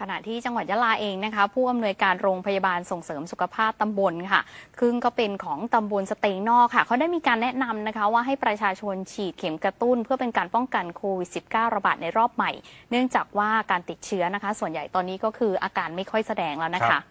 ขณะที่จังหวัดยะลาเองนะคะ ผู้อำนวยการโรงพยาบาลส่งเสริมสุขภาพตำบลค่ะซึ่งก็เป็นของตำบลสเตงนอกค่ะเขาได้มีการแนะนำนะคะว่าให้ประชาชนฉีดเข็มกระตุ้น เพื่อเป็นการป้องกันโควิด -19 ระบาดในรอบใหม่ เนื่องจากว่าการติดเชื้อนะคะ ส่วนใหญ่ตอนนี้ก็คืออาการไม่ค่อยแสดงแล้วนะครัคะ บ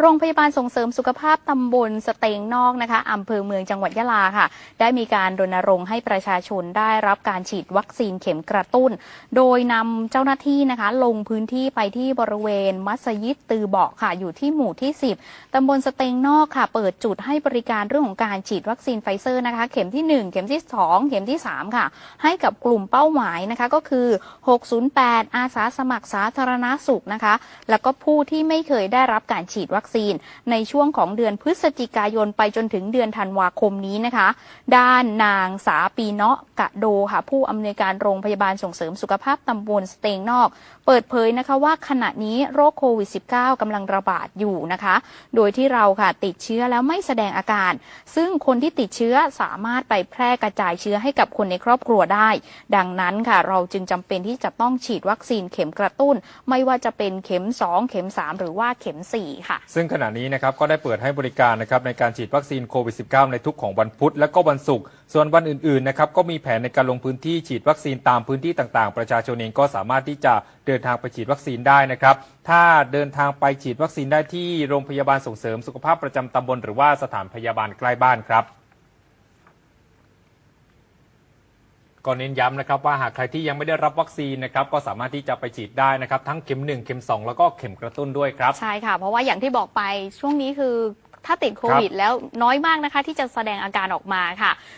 โรงพยาบาลส่งเสริมสุขภาพตำบลสเตงนอกนะคะอำเภอเมืองจังหวัดยะลาค่ะ ได้มีการรณรงค์ให้ประชาชนได้รับการฉีดวัคซีนเข็มกระตุ้น โดยนำเจ้าหน้าที่นะคะ ลงพื้นที่ไปที่บริเวณมัสยิดตือเบาะค่ะ อยู่ที่หมู่ที่ 10ตำบลสเตงนอกค่ะ เปิดจุดให้บริการเรื่องของการฉีดวัคซีนไฟเซอร์นะคะ เข็มที่ 1 เข็มที่ 2 เข็มที่ 3 ค่ะ ให้กับกลุ่มเป้าหมายนะคะก็คือ 608 อาสาสมัครสาธารณสุขนะคะ แล้วก็ผู้ที่ไม่เคยได้รับการฉีดวัคซีน ในช่วงของเดือนพฤศจิกายนไปจนถึงเดือนธันวาคมนี้นะคะ ด้านนางสาปีเนาะกะโดค่ะ ผู้อำนวยการโรงพยาบาลส่งเสริมสุขภาพตำบลสเตงนอก เปิดเผยนะคะว่าขณะนี้โรคโควิด -19 กำลังระบาดอยู่นะคะ โดยที่เราค่ะติดเชื้อแล้วไม่แสดงอาการ ซึ่งคนที่ติดเชื้อสามารถไปแพร่กระจายเชื้อให้กับคนในครอบครัวได้ ดังนั้นค่ะเราจึงจำเป็นที่จะต้องฉีดวัคซีนเข็มกระตุ้น ไม่ว่าจะเป็นเข็ม 2 เข็ม 3 หรือว่าเข็ม 4 ค่ะซึ่งขณะนี้นะครับก็ได้เปิดให้บริการนะครับในการฉีดวัคซีนโควิด -19 ในทุกของวันพุธและก็วันศุกร์ส่วนวันอื่นๆนะครับก็มีแผนในการลงพื้นที่ฉีดวัคซีนตามพื้นที่ต่างๆ ประชาชนเองก็สามารถที่จะเดินทางไปฉีดวัคซีนได้นะครับถ้าเดินทางไปฉีดวัคซีนได้ที่โรงพยาบาลส่งเสริมสุขภาพประจำตำบลหรือว่าสถานพยาบาลใกล้บ้านครับ ก็เน้นย้ำนะครับว่าหากใครที่ยังไม่ได้รับวัคซีนนะครับก็สามารถที่จะไปฉีดได้นะครับทั้งเข็ม 1 เข็ม 2 แล้วก็เข็มกระตุ้นด้วยครับ ใช่ค่ะ เพราะว่าอย่างที่บอกไปช่วงนี้คือถ้าติดโควิด แล้วน้อยมากนะคะ ที่จะแสดงอาการออกมาค่ะ